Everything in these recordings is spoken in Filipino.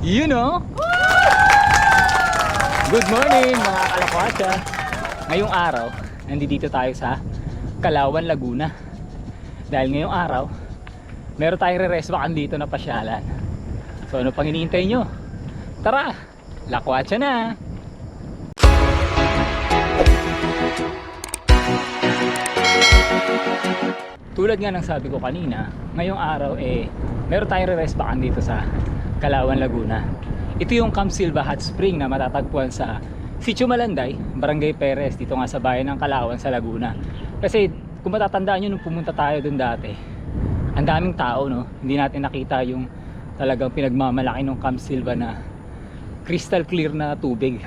You know? Good morning mga kalakwatsa. Ngayong araw, nandito tayo sa Kalawan, Laguna. Dahil ngayong araw, meron tayong re-restbakan dito na pasyalan. So ano pang hinihintay nyo? Tara! Lakwatsa na! Tulad nga ng sabi ko kanina, ngayong araw eh, meron tayong re-restbakan dito sa Kalawan, Laguna. Ito yung Camp Silva Hot Spring na matatagpuan sa Sitio Malanday, Barangay Perez, dito nga sa bayan ng Kalawan sa Laguna. Kasi kung matatandaan nyo nung pumunta tayo dun dati, ang daming tao no, hindi natin nakita yung talagang pinagmamalaki ng Camp Silva na crystal clear na tubig.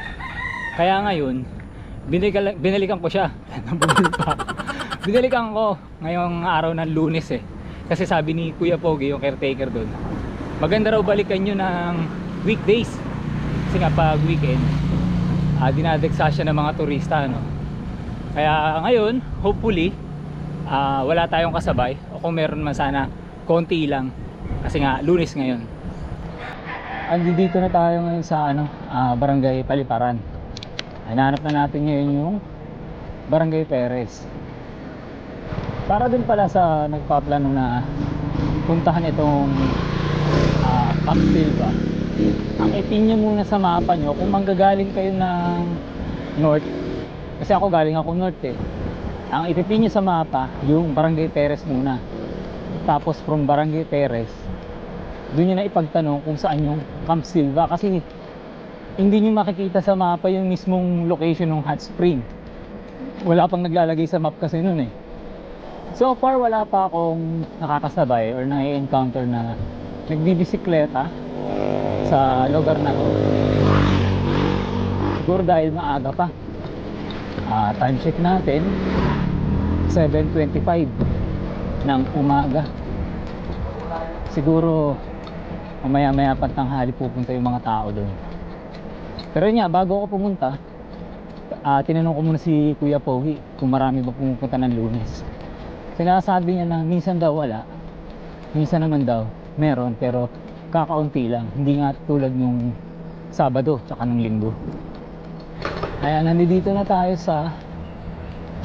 Kaya ngayon, binalikan, binalikan ko siya. Binalikan ko ngayong araw ng lunes eh. Kasi sabi ni Kuya Pogi, yung caretaker doon, maganda raw balikan nyo ng weekdays. Kasi nga pag weekend, uh, dinadagsa siya ng mga turista. No? Kaya ngayon, hopefully, ah, wala tayong kasabay. O kung meron man sana, konti lang. Kasi nga, lunes ngayon. Andito na tayo ngayon sa ano, ah, Barangay Paliparan. Hananap na natin ngayon yung Barangay Perez. Para din pala sa nagpaplano na puntahan itong Silva. Ang ipin nyo muna sa mapa nyo kung manggagaling kayo ng north. Kasi ako galing ako north eh. Ang ipipin nyo sa mapa, yung Barangay Perez muna. Tapos from Barangay Perez, doon nyo na ipagtanong kung saan yung Camp Silva. Kasi hindi nyo makikita sa mapa yung mismong location ng hot spring. Wala pang naglalagay sa map kasi nun eh. So far wala pa akong nakakasabay or na-encounter na nagbibisikleta sa lugar na to. Siguro dahil maaga pa. Ah, time check natin 7.25 ng umaga. Siguro mamaya maya pa tanghali pupunta yung mga tao doon. Pero yun nga, bago ako pumunta, ah, tinanong ko muna si Kuya Pogi kung marami ba pumupunta ng lunes. Sinasabi niya na minsan daw wala, minsan naman daw meron pero kakaunti lang. Hindi nga tulad nung Sabado tsaka nung Linggo. Kaya nandito na tayo sa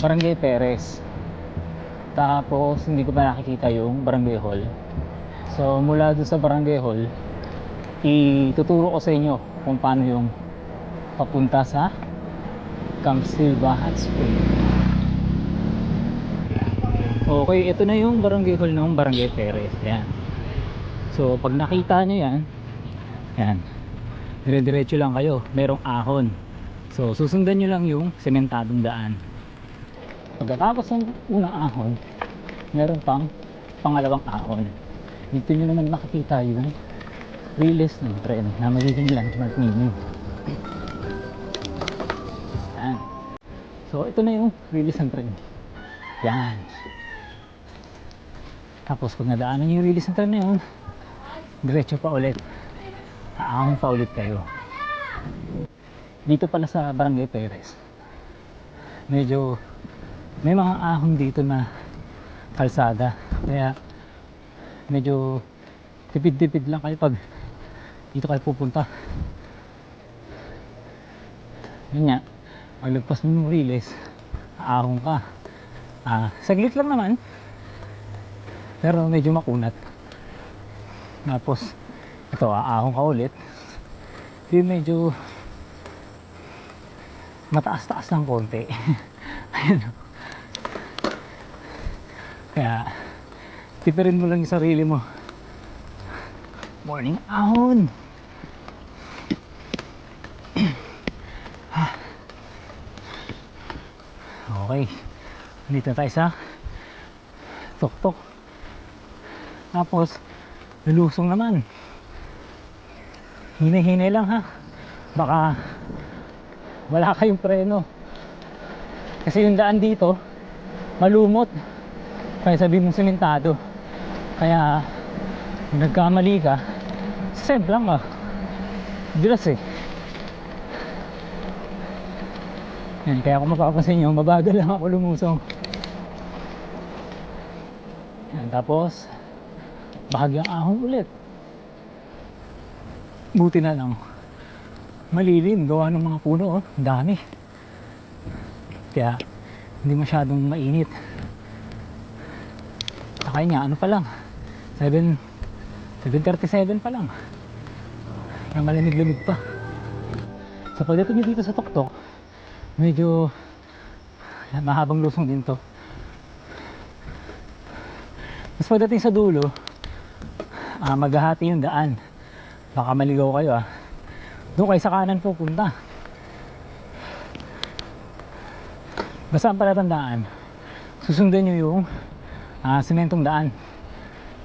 Barangay Perez. Tapos hindi ko pa nakikita yung Barangay Hall. So mula doon sa Barangay Hall, ituturo ko sa inyo kung paano yung papunta sa Camp Silva Hot Spring. Okay, ito na yung barangay hall ng Barangay Perez. Yan. So, pag nakita nyo yan, yan. Dire-diretso lang kayo. Merong ahon. So, susundan nyo lang yung sementadong daan. Pagkatapos ng unang ahon, meron pang pangalawang ahon. Dito nyo naman makikita yung release ng tren na magiging landmark ninyo. Yan. So, ito na yung release ng tren. Yan. Tapos pag nadaanan yung release ng tren na yun, diretso pa ulit. Aahon pa ulit kayo. Dito pala sa Barangay Perez. Medyo may mga ahon dito na kalsada. Kaya medyo tipid-tipid lang kayo pag dito kayo pupunta. Yun nga, paglagpas mo ng release, aahon ka. Ah, saglit lang naman. Pero medyo makunat. Tapos, ito, aahon ka ulit. Yung medyo mataas-taas ng konti. Ayun. Kaya, tipirin mo lang yung sarili mo. Morning ahon! Okay. Dito tayo sa tuktok. Tapos, lulusong naman. Hinay-hinay lang ha. Baka wala kayong preno. Kasi yung daan dito, malumot. Kaya sabi mong sementado. Kaya, nagkamali ka, save lang ah. Dulas eh. Yan, kaya kung mapapansin nyo, mabagal lang ako lumusong. Yan, tapos, bahagyang ahon ulit. buti na lang. Malilim gawa ng mga puno oh. Ang dami. Kaya hindi masyadong mainit. Saka yun nga, ano pa lang? 7 7.37 pa lang. Kaya malamig-lamig pa. Sa pagdating nyo dito sa Toktok medyo mahabang lusong din to. Mas pagdating sa dulo ah, maghahati yung daan baka maligaw kayo ah doon kayo sa kanan pupunta basta ang palatandaan susundan nyo yung ah, sementong daan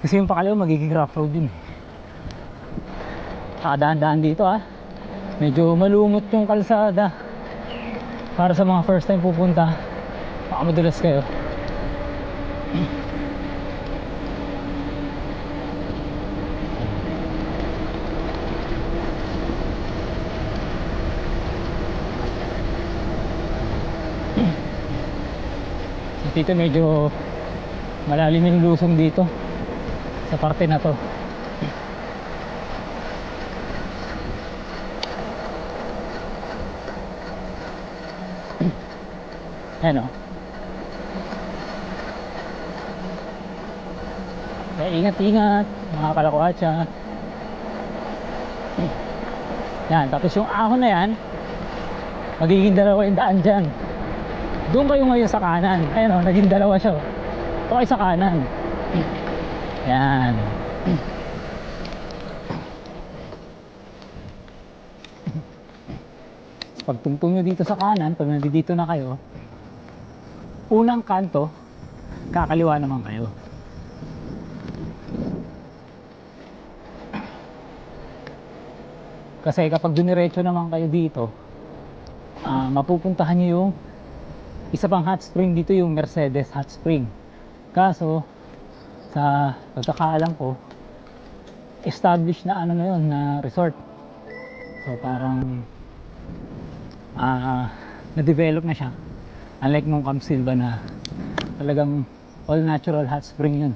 kasi yung pakalawa magiging rough road din eh Nakadaan-daan dito ah. Medyo malumot yung kalsada. Para sa mga first time pupunta, baka madulas kayo. Dito medyo malalim yung lusong dito sa parte na to. Ayan o. Kaya ingat-ingat, mga kalakwatsa. Yan, tapos yung ahon na yan, magiging dalawa yung daan dyan. Doon kayo ngayon sa kanan. Ayan o, naging dalawa siya. o. Ito kayo sa kanan. Yan. Pagtungtong nyo dito sa kanan, pag nandito na kayo, unang kanto, kakaliwa naman kayo. Kasi kapag dumiretso naman kayo dito, ah, mapupuntahan nyo yung isa pang hot spring dito yung Mercedes hot spring. Kaso, sa pagkakaalam ko, established na ano na yun, na resort. So parang ah na-develop na siya. Unlike nung Camp Silva na talagang all natural hot spring yun.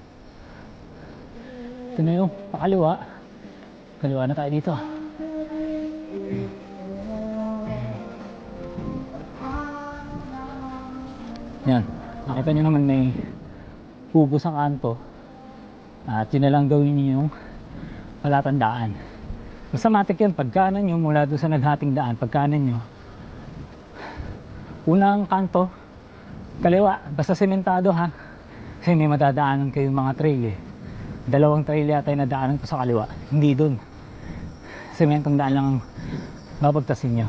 Ito na yung pakaliwa. Kaliwa na tayo dito. Yan. Nakita nyo naman may kubo sa kanto. At yun na lang gawin niyo yung palatandaan. Basta matik yun, pagkanan nyo mula doon sa naghating daan, pagkanan nyo, unang kanto, kaliwa, basta sementado ha. Kasi may madadaanan kayong mga trail eh. Dalawang trail yata yung nadaanan ko sa kaliwa. Hindi doon. Sementong daan lang ang babagtasin nyo.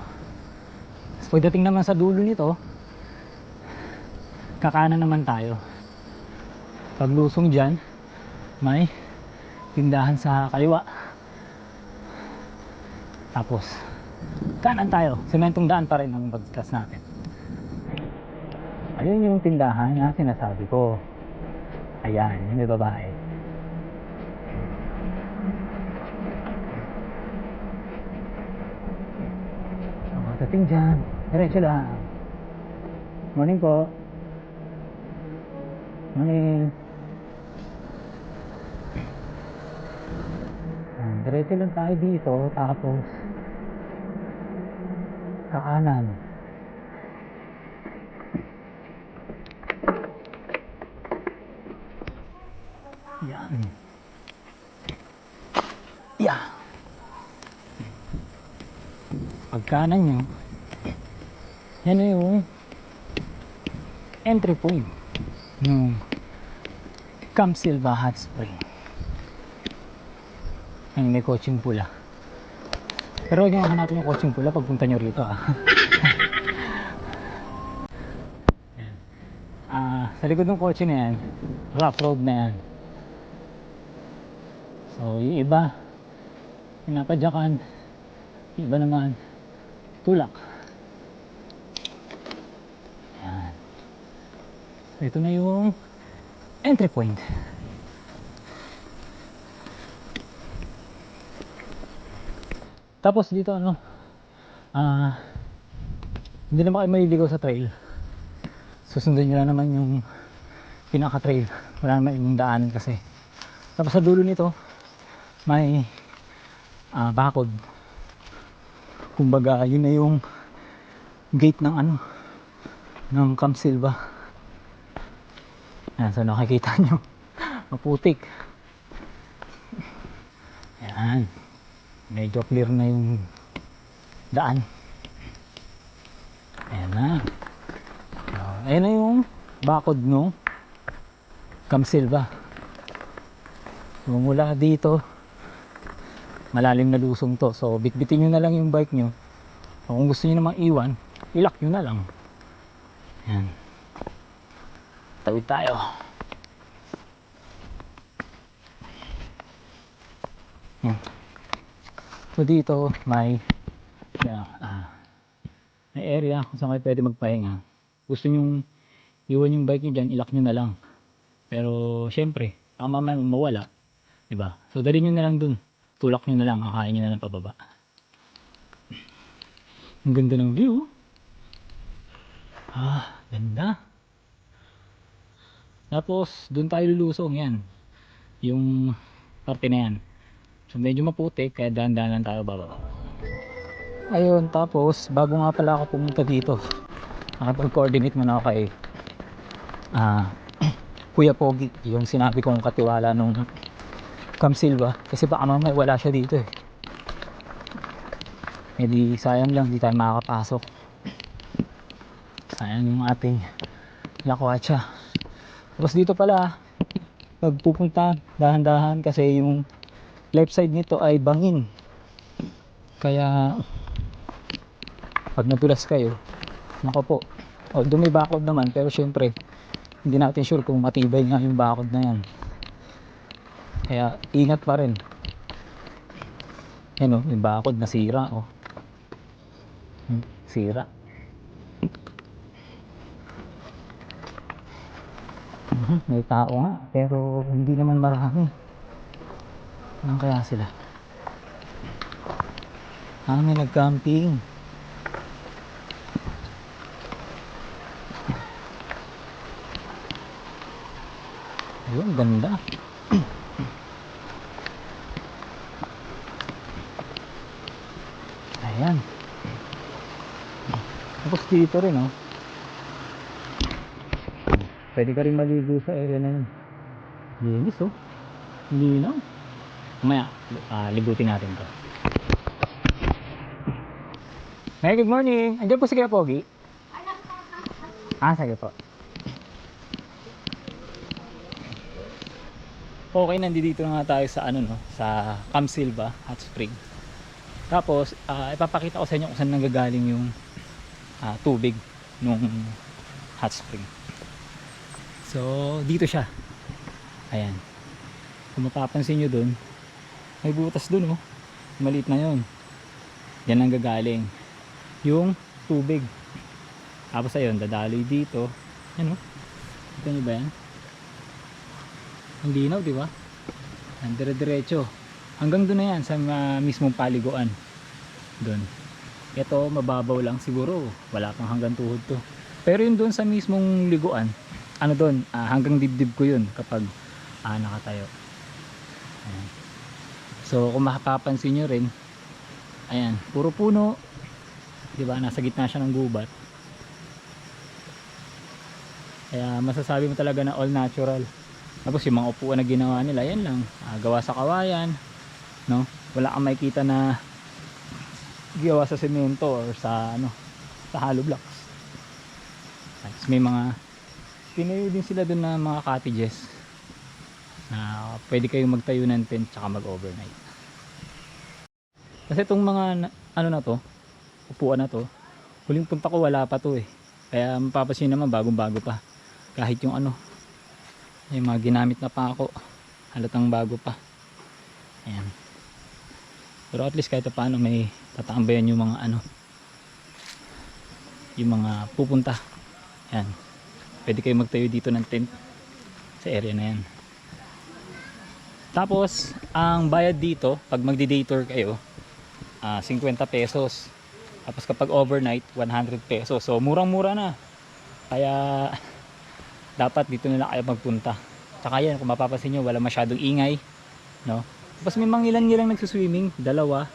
Tapos pagdating naman sa dulo nito, kakanan naman tayo. Paglusong dyan, may tindahan sa kaliwa. Tapos, kanan tayo. Sementong daan pa rin ang bagtas natin. Ayun yung tindahan na sinasabi ko. Ayan, yung may babae. Ang dating dyan, diretso lang. Morning po. Morning. Ayan, Diretso lang tayo dito, tapos sa kanan. Yan. Yeah. Pagkanan nyo, yan na yung entry point ng Camp Silva Hot Spring. Ang may coaching pula. Pero huwag nyo hanapin yung coaching pula pagpunta nyo rito ah. Ah, sa likod ng kotse na yan, rough road na yan. So, yung iba, pinapadyakan, yung iba naman, tulak. Yan. So, ito na yung entry point. Tapos dito ano, ah, hindi naman kayo maliligaw sa trail. Susundan nyo lang naman yung pinaka-trail. Wala naman yung daanan kasi. Tapos sa dulo nito, may ah, bakod. Kumbaga, yun na yung gate ng ano, ng Camp Silva. Ayan, so nakikita nyo, maputik. Ayan, medyo clear na yung daan. Ayan na. So, ayan na yung bakod no Camp Silva. So, mula dito, malalim na lusong to. So, bitbitin nyo na lang yung bike nyo. O kung gusto nyo namang iwan, ilak nyo na lang. Yan. Tawid tayo. Yan. So, dito, may yan, ah, may area kung saan kayo pwede magpahinga. Gusto nyo iwan yung bike nyo dyan, ilak nyo na lang. Pero, syempre, baka mamaya mawala. Diba? So, dali nyo na lang dun. Tulak nyo na lang, kakain nyo na lang pababa. Ang ganda ng view. Ah, ganda. Tapos, dun tayo lulusong yan. Yung parte na yan. So, medyo maputi, kaya dahan-dahan lang tayo bababa. Ayun, tapos, bago nga pala ako pumunta dito, nakapag-coordinate muna ako kay ah, Kuya Pogi, yung sinabi kong katiwala nung Cam Silva kasi baka mamaya wala siya dito eh eh di sayang lang di tayo makakapasok sayang yung ating lakwatsa tapos dito pala pag pupunta dahan-dahan kasi yung left side nito ay bangin kaya pag nadulas kayo nako po although may bakod naman pero syempre hindi natin sure kung matibay nga yung bakod na yan kaya ingat pa rin. Yan o, yung bakod nasira o. Hmm, sira. May tao nga, pero hindi naman marami. Ano kaya sila? Ah, may nag-camping. Ayun, ganda. Ayan. Tapos dito rin, oh. Pwede ka rin maligo sa area na yun. Linis, oh. Linaw. Mamaya, ah, libutin natin to. Hey, good morning. Andiyan po si Kuya Pogi. Ah, sige po. Okay, nandito na nga tayo sa ano no, sa Camp Silva Hot Spring. Tapos, ah, ipapakita ko sa inyo kung saan nanggagaling yung ah, tubig nung hot spring. So, dito siya. Ayan. Kung mapapansin nyo dun, may butas dun oh. Maliit na yon. Yan ang gagaling. Yung tubig. Tapos ayun, dadaloy dito. Yan oh. Kita nyo ba yan? Ang linaw, di ba? Ang dire-diretso. Hanggang doon na yan sa ah, mismong paliguan. Doon. Ito mababaw lang siguro. Wala pang hanggang tuhod to. Pero yun doon sa mismong liguan, ano doon, ah, hanggang dibdib ko yun kapag ah, nakatayo. Ayan. So kung makapapansin nyo rin, ayan, puro puno. 'Di ba? Nasa gitna siya ng gubat. Kaya masasabi mo talaga na all natural. Tapos yung mga upuan na ginawa nila, yan lang. ah, gawa sa kawayan. No? Wala kang makikita na gawa sa semento or sa ano, sa hollow blocks. Tapos may mga tinayo din sila doon na mga cottages na pwede kayong magtayo ng tent tsaka mag-overnight. Kasi itong mga ano na to, upuan na to, huling punta ko wala pa to eh. Kaya mapapansin naman bagong bago pa. Kahit yung ano, yung mga ginamit na pa ako, halatang bago pa. Ayan. Pero at least kahit pa paano may tatambayan yung mga ano, yung mga pupunta. Ayan. Pwede kayo magtayo dito ng tent sa area na yan. Tapos, ang bayad dito, pag magdi-day tour kayo, ah 50 pesos. Tapos kapag overnight, 100 pesos. So, murang-mura na. Kaya, dapat dito na kayo magpunta. Tsaka yan, kung mapapansin nyo, wala masyadong ingay. No? Tapos may mga ilan-ilang nagsuswimming, dalawa.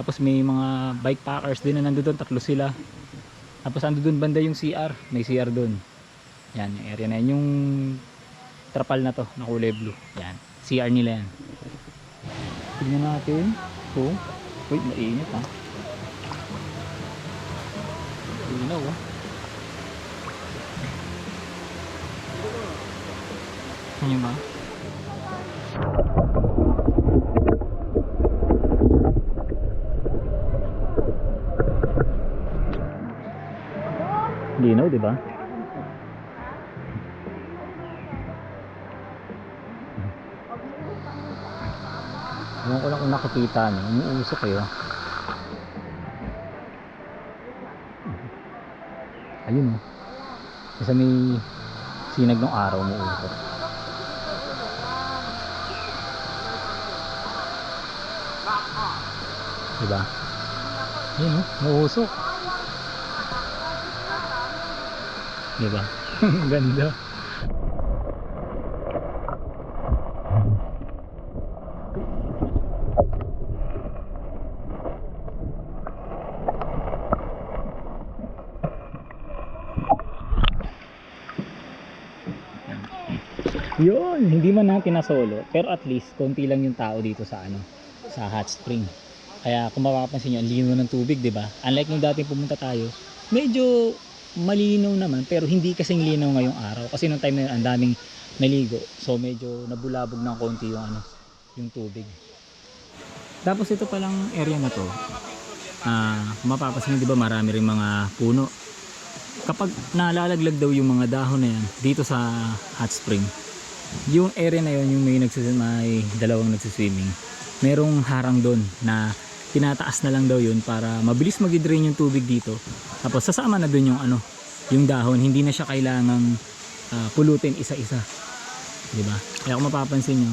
Tapos may mga bike packers din na nandoon, tatlo sila. Tapos ando doon banda yung CR, may CR doon. Yan, yung area na yan. Yung trapal na to, na kulay blue. Yan, CR nila yan. Tignan natin. Oh. Uy, mainit ha. Linaw ah. Ano ba? Nakikita niyo. Umuusok kayo. Ayun oh. Kasi may sinag ng araw umuusok. Diba? Ayun oh. Umuusok. Diba? Ganda. Yun, hindi man natin nasolo, pero at least konti lang yung tao dito sa ano, sa hot spring. Kaya kung mapapansin nyo, ang lino ng tubig, di ba? Unlike nung dating pumunta tayo, medyo malinaw naman, pero hindi kasing linaw ngayong araw. Kasi nung time na yun, ang daming naligo. So medyo nabulabog ng konti yung ano, yung tubig. Tapos ito palang area na to, ah, kung mapapansin di ba marami rin mga puno. Kapag nalalaglag daw yung mga dahon na yan dito sa hot spring, yung area na yun yung may may dalawang nagsiswimming merong harang doon na tinataas na lang daw yun para mabilis mag-drain yung tubig dito. Tapos sasama na doon yung ano yung dahon. Hindi na siya kailangang ah, pulutin isa-isa. Di ba? Kaya kung mapapansin nyo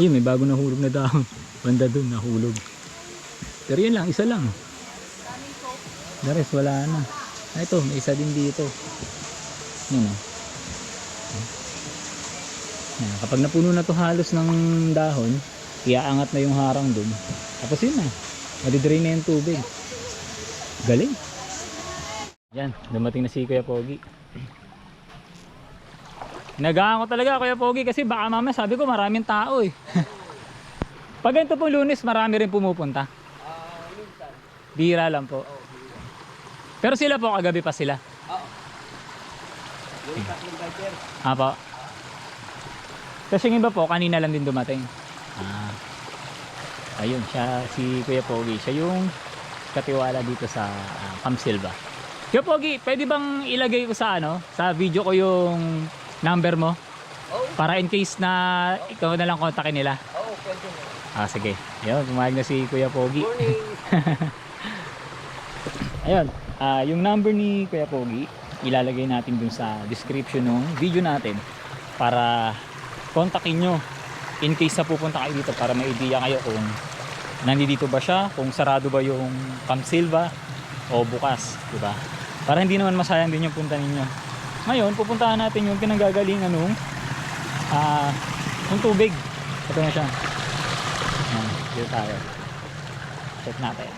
ayun may bago nahulog na dahon. Banda doon nahulog. Pero yun lang isa lang. The rest wala na. Ah, ito may isa din dito. Yun oh. Yan, kapag napuno na to halos ng dahon, iaangat na yung harang dun. Tapos yun na, madidrain na yung tubig. Galing. Yan, dumating na si Kuya Pogi. Nagaan ko talaga Kuya Pogi kasi baka mamaya sabi ko maraming tao eh. Pag ganito pong lunes, marami rin pumupunta. Bira lang po. Pero sila po, kagabi pa sila. Yung tatlong biker. Apo. Kasi yung iba po, kanina lang din dumating. Ah. Ayun, siya, si Kuya Pogi. Siya yung katiwala dito sa uh, Camp Silva. Kuya Pogi, pwede bang ilagay ko sa ano, sa video ko yung number mo? Oo. Para in case na ikaw na lang kontakin nila. Oo, pwede mo. Ah, sige. Yun, pumayag na si Kuya Pogi. Morning. Ayun, ah, yung number ni Kuya Pogi, ilalagay natin dun sa description ng video natin para kontakin nyo in case na pupunta kayo dito para may idea kayo kung nandito ba siya, kung sarado ba yung Camp Silva o bukas, di ba? Para hindi naman masayang din yung punta ninyo. Ngayon, pupuntahan natin yung pinanggagalingan nung ah, yung tubig. Ito na siya. Ayan, dito tayo. Check natin.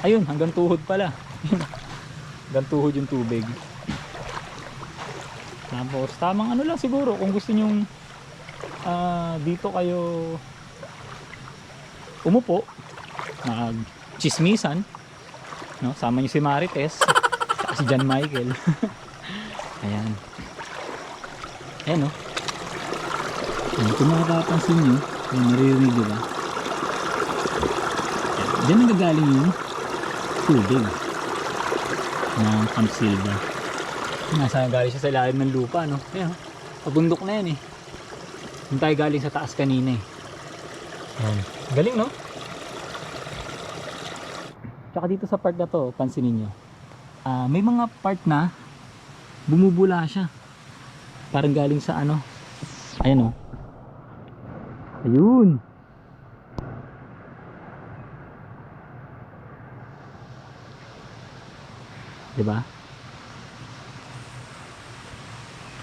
Ayun, hanggang tuhod pala. hanggang tuhod yung tubig. Tapos, tamang ano lang siguro kung gusto nyong ah, dito kayo umupo, mag chismisan, no? Sama niyo si Marites, si John Michael. Ayan. Ayan, no? Ayan, kung makakapansin nyo, yung naririnig, di ba? Ayan, Diyan nagagaling yung tubig ng Camp Silva. Nasa galing siya sa ilalim ng lupa, no? Ayan, oh. pabundok na yan eh. Yung tayo galing sa taas kanina eh. Ayan. Galing, no? Tsaka dito sa part na to, pansinin nyo. Ah, may mga part na bumubula siya. Parang galing sa ano. Ayan, oh. Ayun. Diba?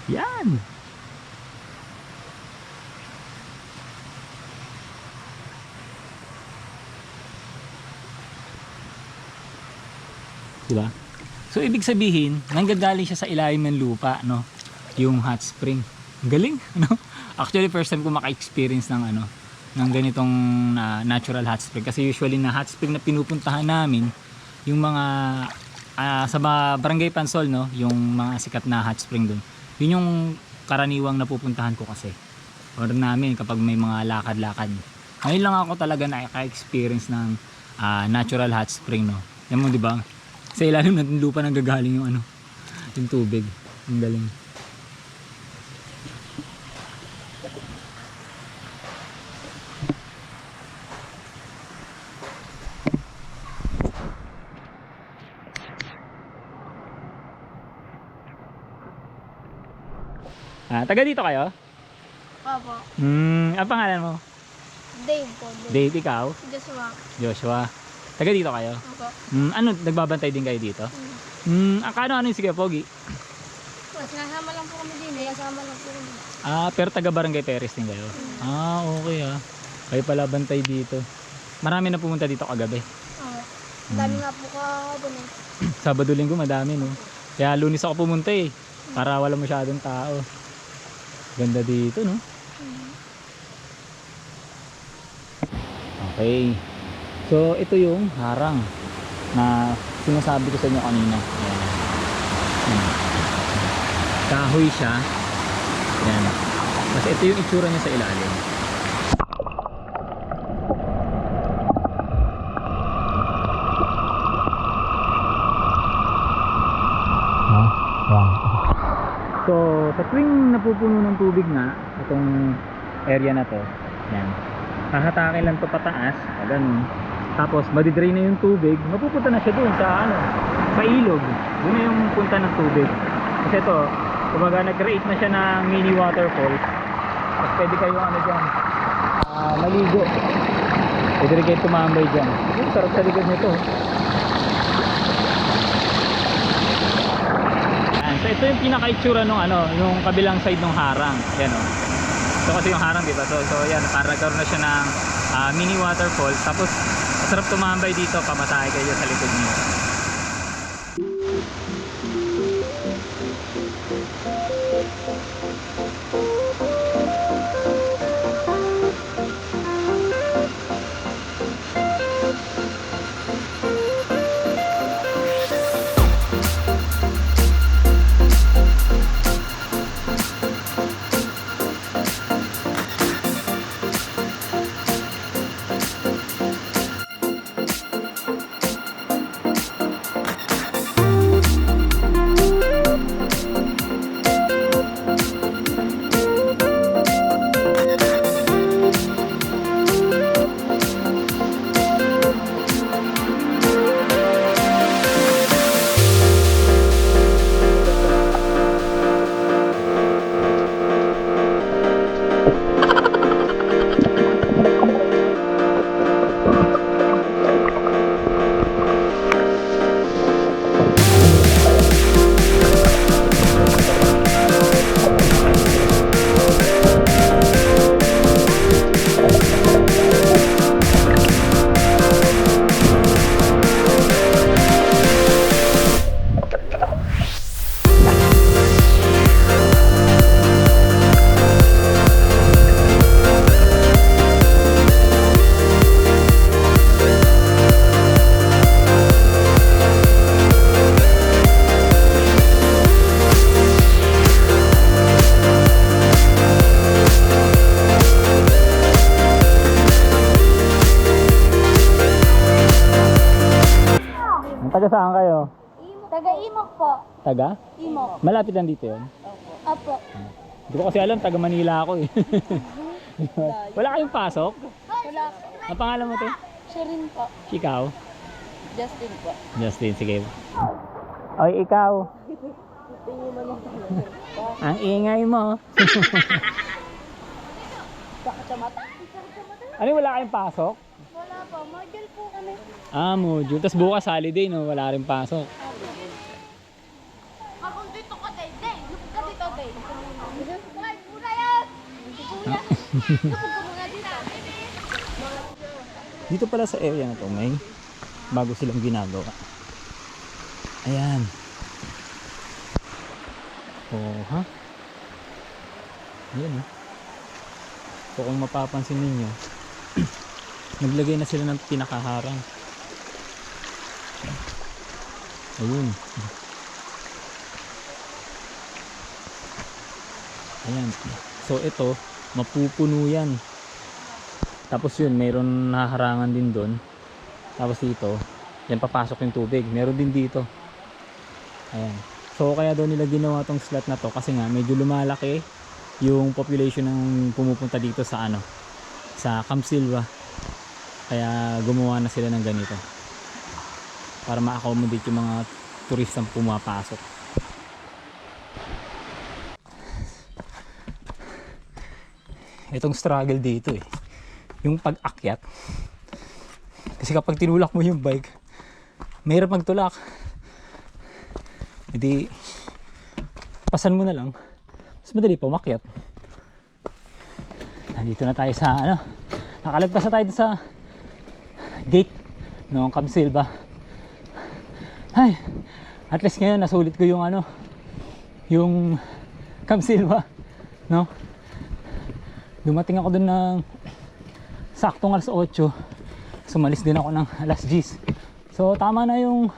Yan. Diba? So, ibig sabihin, nanggagaling siya sa ilalim ng lupa, no? Yung hot spring. Galing, no? Actually, first time ko maka-experience ng ano, ng ganitong uh, natural hot spring. Kasi usually na hot spring na pinupuntahan namin, yung mga uh, sa barangay Pansol, no? Yung mga sikat na hot spring doon yun yung karaniwang napupuntahan ko kasi. Or namin kapag may mga lakad-lakad. Ngayon lang ako talaga naka-experience ng ah, natural hot spring, no? Yan mo, di ba? Sa ilalim ng lupa nang gagaling yung ano, yung tubig. Ang galing. Ah, taga dito kayo? Opo. Hmm, ang pangalan mo? Dave po. Dave. Dave, ikaw? Joshua. Joshua. Taga dito kayo? Opo. Hmm, ano, nagbabantay din kayo dito? Hmm, ah, kano ano yung sige, Pogi? Mas nasama lang po kami din. Kasama lang po kami. Ah, pero taga Barangay Perez din kayo? Ah, okay ah. Kayo pala bantay dito. Marami na pumunta dito kagabi. Oo. Dami nga po kahapon eh. Sabado linggo madami no. Kaya lunis ako pumunta eh. Para wala masyadong tao. Ganda dito no. Okay. So ito yung harang na sinasabi ko sa inyo kanina. Ayan. Kahoy siya. Ayan. Kasi ito yung itsura niya sa ilalim. No? Wow. So, sa tuwing napupuno ng tubig nga, itong area na to, yan. Hahatakin lang to pataas, ganun. Tapos, madidrain na yung tubig, mapupunta na siya doon sa ano, sa ilog. Doon na yung punta ng tubig. Kasi ito, kumbaga nag-create na siya ng mini waterfall. Tapos pwede kayong ano dyan, ah, maligo. Pwede rin kayo tumambay dyan. Yung sarap sa likod nito. Yan. So ito yung pinaka-itsura nung ano, yung kabilang side ng harang. Yan o. So kasi yung harang, di ba? So, so yan, para nagkaroon na siya ng ah, mini waterfall. Tapos, masarap tumambay dito, pamasahe kayo sa likod niyo. Taga saan kayo? Taga Imok po. Taga? Imok. Malapit lang dito yun. Opo. Hindi ko kasi alam, taga Manila ako eh. Wala kayong pasok? Wala. Ang pangalan mo te? Siya rin po. Ikaw? Justin po. Justin, sige. Oy, ikaw. Ang ingay mo. ano, wala kayong pasok? Wala po. Module po kami. Ah, module. Tapos bukas holiday, no? Wala rin pasok. Ako dito pala sa area na to, may bago silang ginagawa. Ayan. Oh, ha? Ayan, oh. So, kung mapapansin ninyo, naglagay na sila ng pinakaharang. Ayun. Ayan. So ito, mapupuno yan. Tapos yun, mayroon naharangan din doon. Tapos dito, yan papasok yung tubig. Meron din dito. Ayan. So kaya daw nila ginawa tong slot na to kasi nga medyo lumalaki yung population ng pumupunta dito sa ano sa Camp Silva. Kaya gumawa na sila ng ganito. Para ma-accommodate yung mga turistang pumapasok. itong struggle dito eh. Yung pag-akyat. Kasi kapag tinulak mo yung bike, mahirap magtulak. Hindi, pasan mo na lang. Mas madali pa umakyat. Nandito na tayo sa ano, nakalagpas na tayo sa gate ng Camp Silva. Ay, at least ngayon nasulit ko yung ano, yung Camp Silva, no? dumating ako dun ng saktong alas 8 sumalis din ako ng alas 10 so tama na yung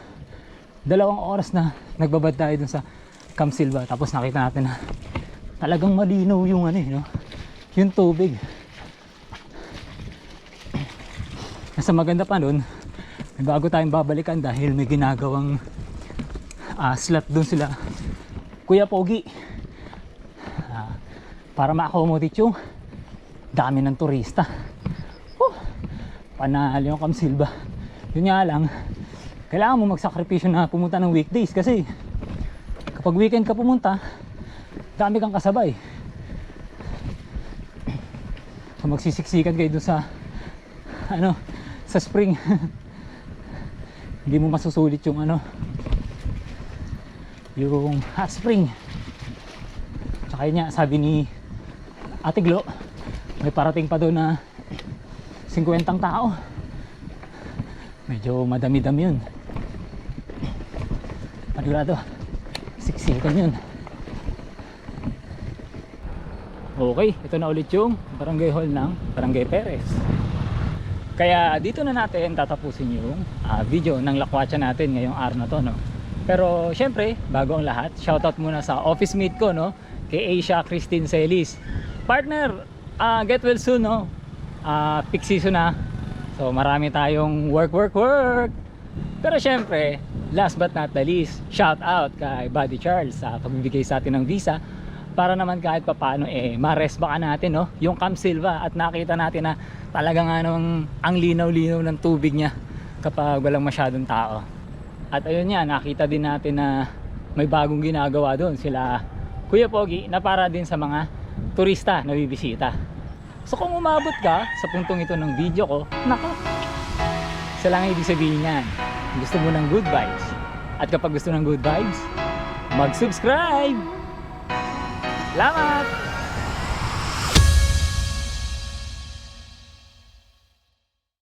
dalawang oras na nagbabad tayo dun sa Camp Silva tapos nakita natin na talagang malinaw yung ano eh, no? yung tubig nasa maganda pa nun bago tayong babalikan dahil may ginagawang ah, slot dun sila Kuya Pogi Ah, para ma-accommodate yung dami ng turista. Oh, panalo yung Camp Silva. Yun nga lang, kailangan mo magsakripisyo na pumunta ng weekdays kasi kapag weekend ka pumunta, dami kang kasabay. So magsisiksikan kayo dun sa ano, sa spring. Hindi mo masusulit yung ano, yung hot spring. Tsaka yun nga, sabi ni Ate Glo, may parating pa doon na 50 tao. Medyo madami-dami yun. Panigurado siksikan yun. Okay ito na ulit yung barangay hall ng barangay Perez. Kaya dito na natin tatapusin yung ah, video ng lakwatsa natin ngayong araw na to no? Pero syempre bago ang lahat shoutout muna sa office mate ko no? Kay Asia Christine Celis. Partner ah get well soon no? Ah, peak season na. So marami tayong work work work. Pero syempre last but not the least shout out kay Buddy Charles sa pagbibigay sa atin ng visa. Para naman kahit papano eh ma-rest baka natin no? Yung Camp Silva at nakita natin na talagang anong ang linaw-linaw ng tubig niya kapag walang masyadong tao at ayun nga nakita din natin na may bagong ginagawa doon sila Kuya Pogi na para din sa mga turista na bibisita So kung umabot ka sa puntong ito ng video ko, nako, isa lang ang ibig sabihin yan. Gusto mo ng good vibes. At kapag gusto ng good vibes, mag-subscribe! Salamat!